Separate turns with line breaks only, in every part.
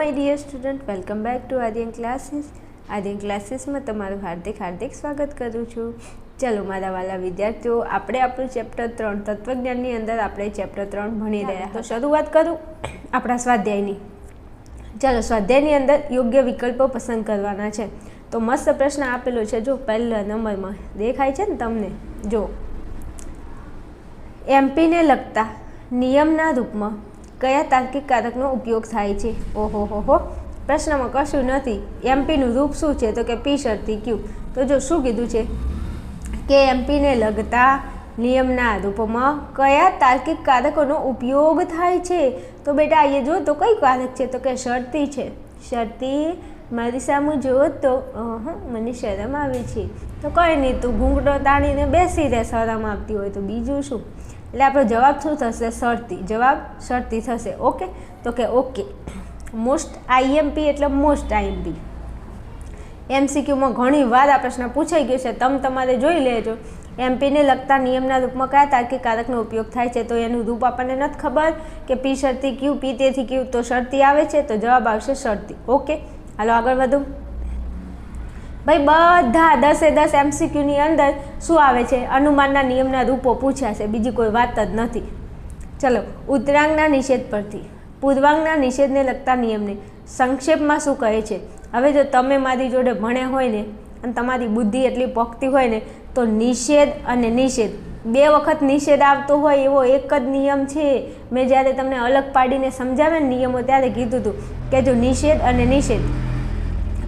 My dear student welcome back to Aryan classes Aryan ક્લાસીસમાં તમારું હાર્દિક હાર્દિક સ્વાગત કરું છું. ચલો મારા વાલા વિદ્યાર્થીઓ આપણે આપણું ચેપ્ટર ત્રણ તત્વજ્ઞાનની અંદર આપણે ચેપ્ટર ત્રણ ભણી રહ્યા તો શરૂઆત કરું આપણા સ્વાધ્યાયની. ચલો સ્વાધ્યાયની અંદર યોગ્ય વિકલ્પો પસંદ કરવાના છે. તો મસ્ત પ્રશ્ન આપેલો છે. જો પહેલા નંબરમાં દેખાય છે ને તમને? જો. એમપીને લગતા નિયમના રૂપમાં કયા તાર્કિક કારકનો ઉપયોગ થાય છે? ઓહો, હો હો. પ્રશ્નમાં કશું નથી. એમપીનું રૂપ શું છે? તો કે પી શરતી ક્યુ. તો જો શું કીધું છે? કે એમપીને લગતા નિયમના રૂપમાં કયા તાર્કિક કારકોનો ઉપયોગ થાય છે? તો બેટા, અહીંયા જો તો કઈ કારક છે? તો કે શરતી છે. શરતી મારી સામે જુઓ તો મને શરમ આવે છે. તો કંઈ નહીં, તું ઘૂંઘટો તાણીને બેસી રહે શરમ આવતી હોય તો બીજું શું? એટલે આપણો જવાબ શું થશે? શરતી. જવાબ શરતી થશે. ઓકે? તો કે ઓકે. મોસ્ટ આઈએમપી એટલે મોસ્ટ આઈએમપી એમસીક્યુમાં ઘણી વાર આ પ્રશ્ન પૂછાઈ ગયો છે. તમે તમારે જોઈ લેજો. એમપીને લગતા નિયમના રૂપમાં કયા તાર્કિક કારકનો ઉપયોગ થાય છે? તો એનું રૂપ આપણને નથી ખબર કે પી શરતી ક્યુ પી તેથી ક્યુ તો શરતી આવે છે. તો જવાબ આવશે શરતી. ઓકે? હાલો આગળ વધુ. ભાઈ, બધા દસે દસ એમસીક્યુની અંદર શું આવે છે? અનુમાનના નિયમના રૂપો પૂછ્યા છે, બીજી કોઈ વાત જ નથી. ચલો ઉત્તરાંગના નિષેધ પરથી. પૂર્વાંગના નિષેધને લગતા નિયમને સંક્ષેપમાં શું કહે છે? હવે જો તમે મારી જોડે ભણ્યા હોય ને, અને તમારી બુદ્ધિ એટલી પોખતી હોય ને, તો નિષેધ અને નિષેધ. બે વખત નિષેધ આવતો હોય એવો એક જ નિયમ છે. મેં જ્યારે તમને અલગ પાડીને સમજાવે ને નિયમો ત્યારે કીધું હતું કે જો નિષેધ અને નિષેધ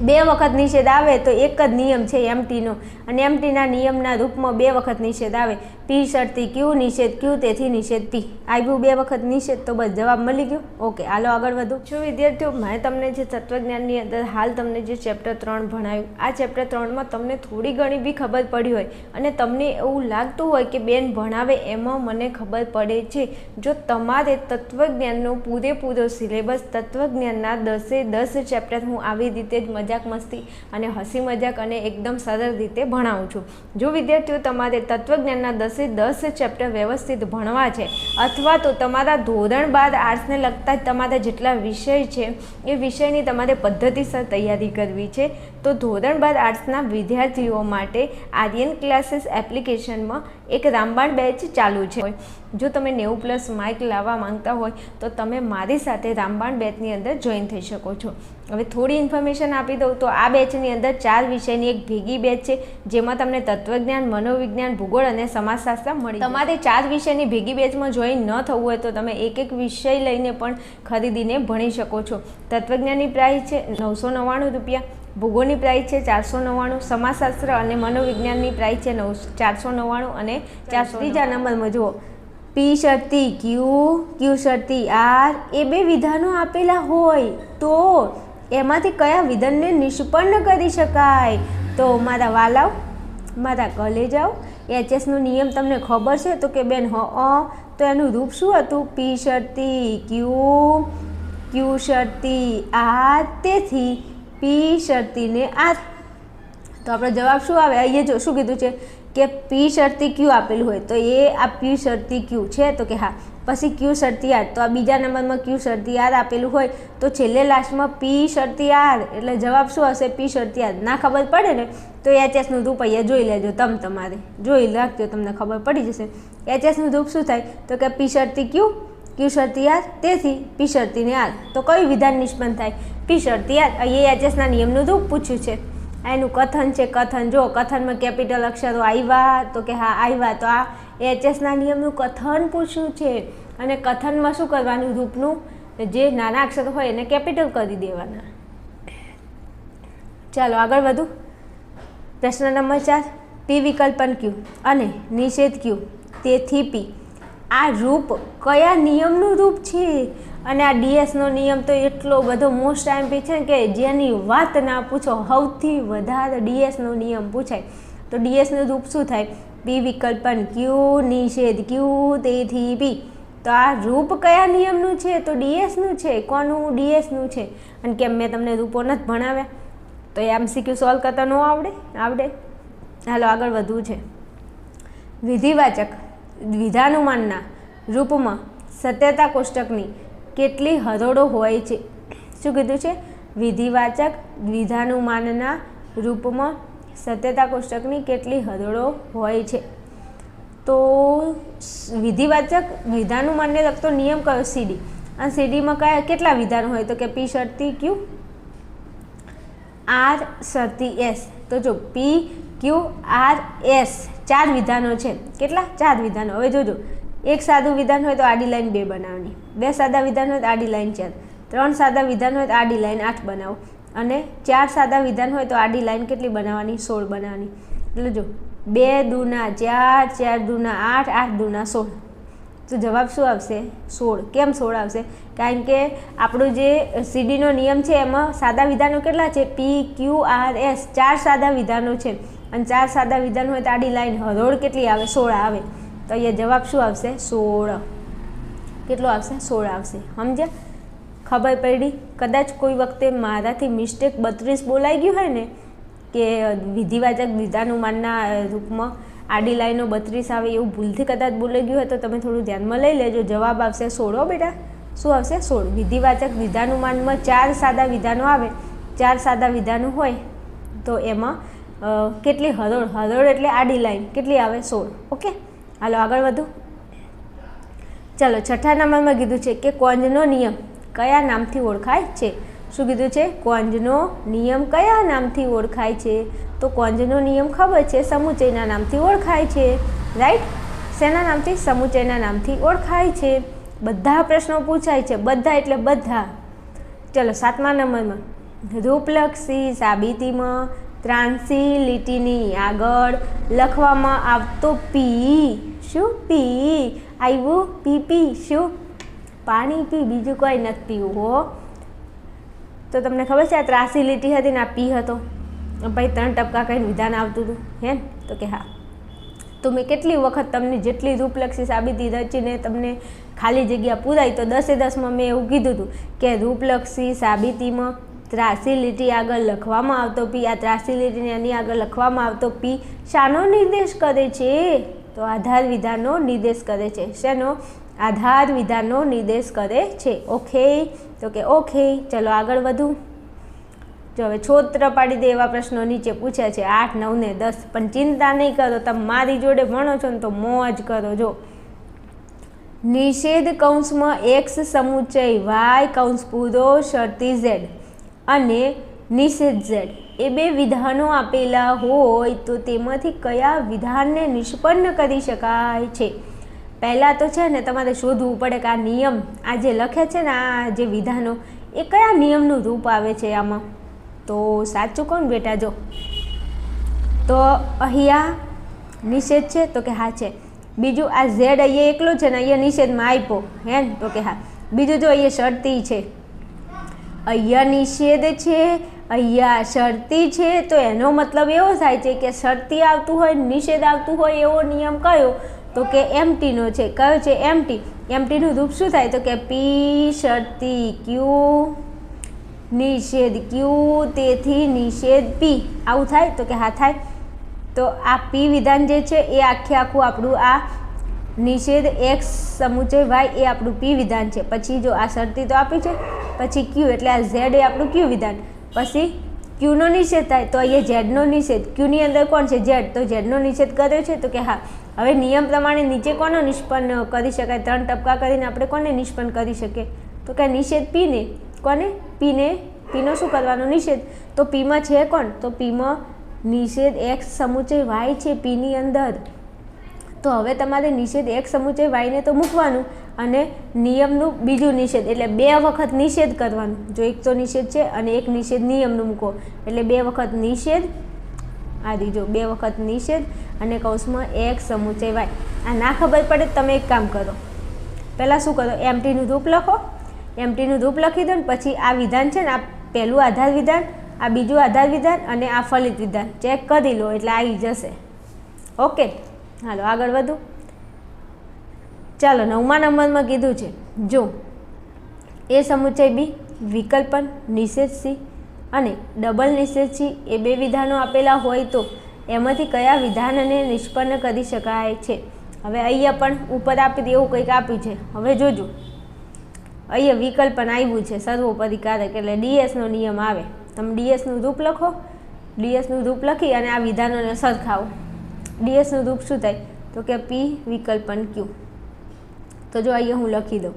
બે વખત નિષેધ આવે તો એક જ નિયમ છે એમટીનો અને એમટીના નિયમના રૂપમાં બે વખત નિષેધ આવે. પી શરતી, ક્યુ નિષેધ, ક્યુ તેથી નિષેધ પી આવ્યું બે વખત નિષેધ તો બસ જવાબ મળી ગયો. ઓકે હાલો આગળ વધુ. જો વિદ્યાર્થીઓ, મેં તમને જે તત્વજ્ઞાનની અંદર હાલ તમને જે ચેપ્ટર ત્રણ ભણાવ્યું આ ચેપ્ટર ત્રણમાં તમને થોડી ઘણી બી ખબર પડી હોય અને તમને એવું લાગતું હોય કે બેન ભણાવે એમાં મને ખબર પડે છે. જો તમારે તત્વજ્ઞાનનો પૂરેપૂરો સિલેબસ તત્વજ્ઞાનના દસે દસ ચેપ્ટર હું આવી રીતે જ મજાક મસ્તી અને હસી મજાક અને એકદમ સરળ રીતે ભણાવું છું. જો વિદ્યાર્થીઓ તમારે તત્વજ્ઞાનના દસે દસ ચેપ્ટર વ્યવસ્થિત ભણવા છે અથવા તો તમારા ધોરણ બાર આર્ટ્સને લગતા તમારા જેટલા વિષય છે, એ વિષયની તમારે પદ્ધતિસર તૈયારી કરવી છે, તો ધોરણ બાર આર્ટ્સના વિદ્યાર્થીઓ માટે આર્યન ક્લાસીસ એપ્લિકેશનમાં એક રામબાણ બેચ ચાલુ છે. જો તમે નેવું પ્લસ માઇક લાવવા માંગતા હોય, તો તમે મારી સાથે રામબાણ બેચની અંદર જોઈન થઈ શકો છો. હવે થોડી ઇન્ફોર્મેશન આપી દઉં તો આ બેચની અંદર ચાર વિષયની એક ભેગી બેચ છે, જેમાં તમને તત્વજ્ઞાન, મનોવિજ્ઞાન, ભૂગોળ અને સમાજશાસ્ત્ર મળી તમારે ચાર વિષયની ભેગી બેચમાં જોઈન ન થવું હોય, તો તમે એક એક વિષય લઈને પણ ખરીદીને ભણી શકો છો. તત્વજ્ઞાનની પ્રાઇસ છે નવસો નવ્વાણું રૂપિયા ભૂગોળની પ્રાઇસ છે ચારસો નવ્વાણું, સમાજશાસ્ત્ર અને મનોવિજ્ઞાનની પ્રાઇસ છે નવ ચારસો નવ્વાણું અને ચારસો ત્રીજા નંબરમાં જુઓ. પી શરતી, ક્યુ ક્યુ શરતી, આર, એ બે વિધાનો આપેલા હોય તો એમાંથી કયા વિધાનને નિષ્પન્ન કરી શકાય? તો મારા વાલાવ મારા કલેજાઓ એચએસનો નિયમ તમને ખબર છે? તો કે બેન, હ તો એનું રૂપ શું હતું? પી શરતી, ક્યુ ક્યુ શરતી, આર, તેથી પી શરતીને આર તો આપણો જવાબ શું આવે? અહીંયા જો શું કીધું છે? કે પી શરતી ક્યુ આપેલું હોય? તો એ આ પી શરતી ક્યુ છે? તો કે હા. પછી ક્યુ શરતી આર? તો આ બીજા નંબરમાં ક્યુ શરતી આર આપેલું હોય? તો છેલ્લે લાસ્ટમાં પી શરતી આર. એટલે જવાબ શું હશે? પી શરતી આર. ના ખબર પડે ને, તો એચએસનું રૂપ અહીંયા જોઈ લેજો તમ તમારે. જોઈ રાખજો, તમને ખબર પડી જશે. એચએસનું રૂપ શું થાય? તો કે પી શરતી ક્યુ? ક્યુ શરતી આર તેથી પી શરતીને આર તો કયું વિધાન નિષ્પન્ન થાય? પી શરતી આર અહીંયા એચએસના નિયમનું રૂપ પૂછ્યું છે. એનું કથન છે, કથન. જો કથનમાં કેપિટલ અક્ષરો આવ્યા તો કે હા આવ્યા તો આ એચએસના નિયમનું કથન પૂછ્યું છે. અને કથનમાં શું કરવાનું? રૂપનું જે નાના અક્ષરો હોય એને કેપિટલ કરી દેવાના. ચાલો, આગળ વધુ. પ્રશ્ન નંબર ચાર. પી વિકલ્પન ક્યુ અને નિષેધ ક્યુ. તેથી પી. આ રૂપ કયા નિયમનું રૂપ છે? અને આ ડીએસનો નિયમ તો એટલો બધો મોસ્ટ આઈમ્પી છે કે જેની વાત ના પૂછો, સૌથી વધારે ડીએસનો નિયમ પૂછાય. તો ડીએસનું રૂપ શું થાય? પી વિકલ્પન ક્યુ, નિષેધ ક્યુ, તેથી પી. તો આ રૂપ કયા નિયમનું છે? તો ડીએસનું છે. કોનું ડીએસનું છે? અને કેમ મેં તમને રૂપો નથી ભણાવ્યા? તો એ એમસીક્યુ સોલ્વ કરતા ન આવડે? આવડે? હાલો, આગળ વધવું છે. વિધિવાચક. વિધાનુમાનના રૂપમાં સત્યતા કોષ્ટકની કેટલી હરોળો હોય છે? શું કીધું છે? વિધિવાચક વિધાનુમાનના રૂપમાં સત્યતા કોષ્ટકની કેટલી હરોળો હોય છે? તો વિધિવાચક વિધાનુમાનને લગતો નિયમ કયો? સીડી અને સીડીમાં કયા કેટલા વિધાન હોય? તો કે પી શરતી ક્યુ આર શરતી એસ તો જો પી ક્યુ આર એસ ચાર વિધાનો છે. કેટલા? ચાર વિધાનો. હવે જોજો. એક સાદું વિધાન હોય તો આડી લાઈન બે બનાવવાની. બે સાદા વિધાન હોય તો આડી લાઈન ચાર. ત્રણ સાદા વિધાન હોય તો આડી લાઈન આઠ બનાવો. અને ચાર સાદા વિધાન હોય તો આડી લાઈન કેટલી બનાવવાની? સોળ બનાવવાની. એટલે જો, બે દૂના ચાર ચાર દૂના આઠ આઠ દૂના સોળ. તો જવાબ શું આવશે? સોળ. કેમ સોળ આવશે? કારણ કે આપણું જે સીડીનો નિયમ છે, એમાં સાદા વિધાનો કેટલા છે? P, Q, R, S. ચાર સાદા વિધાનો છે. અને ચાર સાદા વિધાન હોય તો આડી લાઈન હરોળ કેટલી આવે? સોળ આવે. તો અહીંયા જવાબ શું આવશે? સોળ. કેટલો આવશે? સોળ આવશે. સમજ્યા? ખબર પડી. કદાચ કોઈ વખતે મારાથી મિસ્ટેક બત્રીસ બોલાઈ ગયું હોય ને, કે વિધિવાચક વિધાનુમાનના રૂપમાં આડી લાઈનો બત્રીસ આવે એવું ભૂલથી કદાચ બોલાઈ ગયું હોય તો તમે થોડું ધ્યાનમાં લઈ લેજો. જવાબ આવશે સોળો બેટા. શું આવશે? સોળ. વિધિવાચક વિધાનુમાનમાં ચાર સાદા વિધાનો આવે. ચાર સાદા વિધાનો હોય તો એમાં કેટલી હરોળ હરોળ એટલે આડી લાઈન. કેટલી આવે? સોળ. ઓકે? હાલો, આગળ વધુ. ચાલો, છઠ્ઠા નંબરમાં કીધું છે કે કોંજનો નિયમ કયા નામથી ઓળખાય છે? શું કીધું છે? કોંજનો નિયમ કયા નામથી ઓળખાય છે? તો કોંજનો નિયમ ખબર છે? સમુચયના નામથી ઓળખાય છે. રાઈટ? શેના નામથી? સમુચયના નામથી ઓળખાય છે. બધા પ્રશ્નો પૂછાય છે. બધા એટલે બધા. ચલો, સાતમા નંબરમાં. રૂપલક્ષી સાબિતીમાં ત્રાંસી લીટીની આગળ લખવામાં આવતો પી શું? પી આવ્યું? પી પી શું? પાણી પી, બીજું કોઈ નથી પીવું, હો. તો તમને ખબર છે આ ત્રાસી લીટી હતી ને આ પી હતો? ભાઈ ત્રણ ટપકા કહીને વિધાન આવતું હતું, હે તો કે હા. તો મેં કેટલી વખત તમને જેટલી રૂપલક્ષી સાબિતી રચીને તમને ખાલી જગ્યા પૂરાઈ, તો દસે દસમાં મેં એવું કીધું હતું કે રૂપલક્ષી સાબિતીમાં ત્રાસી લીટી આગળ લખવામાં આવતો પી, આ ત્રાસી લીટીને એની આગળ લખવામાં આવતો પી, શાનો નિર્દેશ કરે છે? તો આધાર વિધાનનો નિર્દેશ કરે છે. શેનો? આધાર વિધાનનો નિર્દેશ કરે છે. ઓકે. તો કે ઓકે. ચલો આગળ વધું. જો હવે છોત્ર પાડી દે એવા પ્રશ્નો નીચે પૂછ્યા છે. આઠ નવ ને દસ. પણ ચિંતા નહીં કરો. તમે મારી જોડે ભણો છો ને તો મોજ કરો. જો. નિષેધ કૌંસમાં એક્સ સમુચય વાય કૌંસ પૂરો, શરતી ઝેડ. અને નિષેધ ઝેડ એ બે વિધાનો આપેલા હોય તો તેમાંથી કયા વિધાનને નિષ્પન્ન કરી શકાય છે? પહેલાં તો છે ને તમારે શોધવું પડે કે આ નિયમ આ જે લખે છે ને આ જે વિધાનો, એ કયા નિયમનું રૂપ આવે છે આમાં? તો સાચું કોણ બેટા જો? તો અહીંયા નિષેધ છે તો કે હા છે. બીજું આ ઝેડ અહીંયા એકલો છે ને અહીંયા નિષેધમાં આપ્યો. હે ને? તો કે હા. બીજું જો અહીંયા શરતી છે. અહીંયા નિષેધ છે, અહીંયા શરતી છે, તો એનો મતલબ એવો થાય છે કે શરતી આવતું હોય, નિષેધ આવતું હોય એવો નિયમ કયો? તો કે એમટીનો છે. કયો છે? એમટી. એમટીનું રૂપ શું થાય? તો કે પી, શરતી, ક્યુ, નિષેધ, ક્યુ, તેથી નિષેધ, પી. આવું થાય? તો કે હા થાય. તો આ પી વિધાન જે છે, એ આખે આખું આપણું આ નિષેધ એક્સ સમુચય વાય એ આપણું પી વિધાન છે. પછી જો આ શરતી તો આપી છે પછી ક્યુ, એટલે આ ઝેડ એ આપણું ક્યુ વિધાન. પછી ક્યુનો નિષેધ થાય, તો અહીંયા ઝેડનો નિષેધ. ક્યુની અંદર કોણ છે? ઝેડ. તો ઝેડનો નિષેધ કર્યો છે, તો કે હા. હવે નિયમ પ્રમાણે નીચે કોનો નિષ્પન્ન કરી શકાય? ત્રણ ટપકા કરીને આપણે કોને નિષ્પન્ન કરી શકીએ? તો કે નિષેધ પીને. કોને? પીને. પીનો શું કરવાનો? નિષેધ. તો પીમાં છે કોણ? તો પીમાં નિષેધ એક્સ સમુચય વાય છે, પીની અંદર. તો હવે તમારે નિષેધ એક સમુચય વાયને તો મૂકવાનું. અને નિયમનું બીજું નિષેધ, એટલે બે વખત નિષેધ કરવાનું. જો એક તો નિષેધ છે અને એક નિષેધ નિયમનું મૂકો. એટલે બે વખત નિષેધ, આ દીજો બે વખત નિષેધ અને કૌંસમાં એક સમુચય વાય. આ ના ખબર પડે તમે એક કામ કરો. પહેલાં શું કરો? એમટીનું રૂપ લખો. એમટીનું રૂપ લખી દો ને પછી આ વિધાન છે ને, આ પહેલું આધાર વિધાન, આ બીજું આધાર વિધાન અને આ ફલિત વિધાન. ચેક કરી લો એટલે આવી જશે. ઓકે? હાલો, આગળ વધુ. ચાલો નવમા નંબરમાં કીધું છે. જો, એ સમુચ્ચય બી, વિકલ્પન, નિષેધ સી અને ડબલ નિષેધ સી એ બે વિધાનો આપેલા હોય તો એમાંથી કયા વિધાનને નિષ્પન્ન કરી શકાય છે? હવે અહીંયા પણ ઉપર આપી દે એવું કંઈક આપ્યું છે. હવે જોજો. અહીંયા વિકલ્પન આવ્યું છે સર્વોપરી કારક એટલે ડીએસનો નિયમ આવે. તમે ડીએસનું રૂપ લખો, ડીએસનું રૂપ લખી અને આ વિધાનોને સરખાવો. ડીએસનું રૂપ શું થાય? તો કે પી વિકલ્પન ક્યુ. તો જો અહીંયા હું લખી દઉં.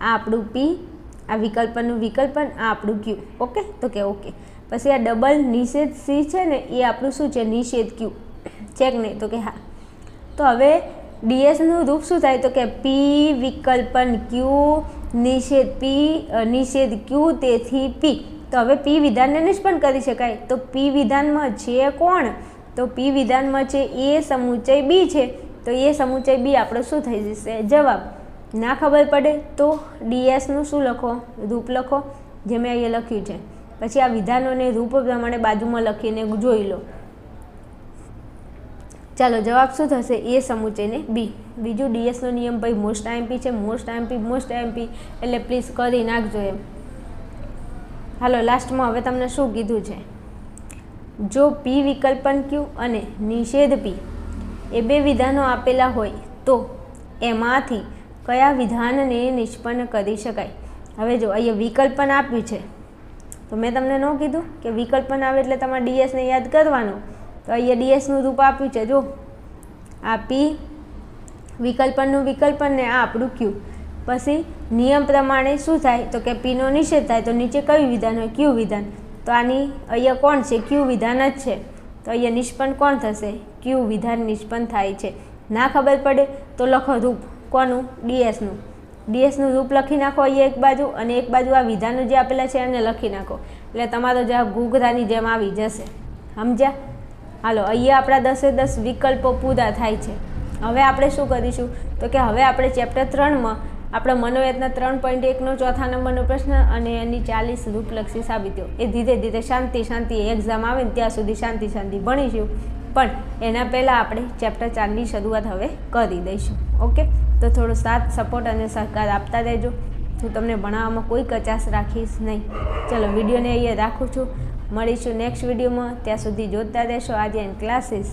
આ આપણું પી આ વિકલ્પનનું વિકલ્પન, આ આપણું ક્યુ ઓકે તો કે ઓકે પછી આ ડબલ નિષેધ સી છે ને, એ આપણું શું છે? નિષેધ ક્યુ ચેક નહીં તો કે હા. તો હવે ડીએસનું રૂપ શું થાય? તો કે પી વિકલ્પન ક્યુ નિષેધ પી નિષેધ ક્યુ તેથી પી તો હવે પી વિધાનને નિષ્પન્ન કરી શકાય. તો પી વિધાનમાં છે કોણ? તો પી વિધાનમાં છે એ સમુચય બી છે. તો એ સમુચય બી આપણો શું થઈ જશે? જવાબ ના ખબર પડે તો ડીએસનું શું લખો? રૂપ લખો, જે મેં અહીંયા લખ્યું છે. પછી આ વિધાનોને રૂપ પ્રમાણે બાજુમાં લખીને જોઈ લો. ચાલો, જવાબ શું થશે? એ સમુચયને બી. બીજું ડીએસનો નિયમ ભાઈ મોસ્ટ આઈએમપી છે. મોસ્ટ આઈએમપી મોસ્ટ આઈએમપી એટલે પ્લીઝ કરી નાખજો એમ. હાલો લાસ્ટમાં હવે તમને શું કીધું છે? જો પી વિકલ્પન ક્યુ અને નિષેધ પી એ બે વિધાનો આપેલા હોય, તો એમાંથી કયા વિધાનને નિષ્પન્ન કરી શકાય? હવે જો અહીંયા વિકલ્પન આપ્યું છે, તો મેં તમને ન કીધું કે વિકલ્પન આવે એટલે તમારે ડીએસને યાદ કરવાનું. તો અહીંયા ડીએસનું રૂપ આપ્યું છે, જો. આ પી વિકલ્પનનું વિકલ્પન ને આ આપણું ક્યુ પછી નિયમ પ્રમાણે શું થાય? તો કે પીનો નિષેધ થાય, તો નીચે કયું વિધાન હોય? ક્યુ વિધાન. તો આની અહીંયા કોણ છે? ક્યુ વિધાન જ છે. તો અહીંયા નિષ્પન્ન કોણ થશે? ક્યુ વિધાન નિષ્પન્ન થાય છે. ના ખબર પડે તો લખો રૂપ. કોનું ડીએસનું ડીએસનું રૂપ લખી નાખો અહીંયા એક બાજુ અને એક બાજુ આ વિધાનો જે આપેલા છે એને લખી નાખો. એટલે તમારો જવાબ ઘૂઘરાની જેમ આવી જશે. સમજ્યા? હાલો, અહીંયા આપણા દસે દસ વિકલ્પો પૂરા થાય છે. હવે આપણે શું કરીશું? તો કે હવે આપણે ચેપ્ટર ત્રણમાં આપણે મનોવેદના ત્રણ પોઈન્ટ એકનો ચોથા નંબરનો પ્રશ્ન અને એની ચાલીસ રૂપલક્ષી સાબિત્યો એ ધીરે ધીરે શાંતિ શાંતિ એક્ઝામ આવે ને ત્યાં સુધી શાંતિ શાંતિ ભણીશું. પણ એના પહેલાં આપણે ચેપ્ટર ચારની શરૂઆત હવે કરી દઈશું. ઓકે? તો થોડો સાથ, સપોર્ટ અને સહકાર આપતા રહેજો. હું તમને ભણાવવામાં કોઈ કચાશ રાખીશ નહીં. ચલો, વિડીયોને અહીંયા રાખું છું. મળીશું નેક્સ્ટ વિડીયોમાં. ત્યાં સુધી જોતા રહેશો. આજે એન ક્લાસીસ.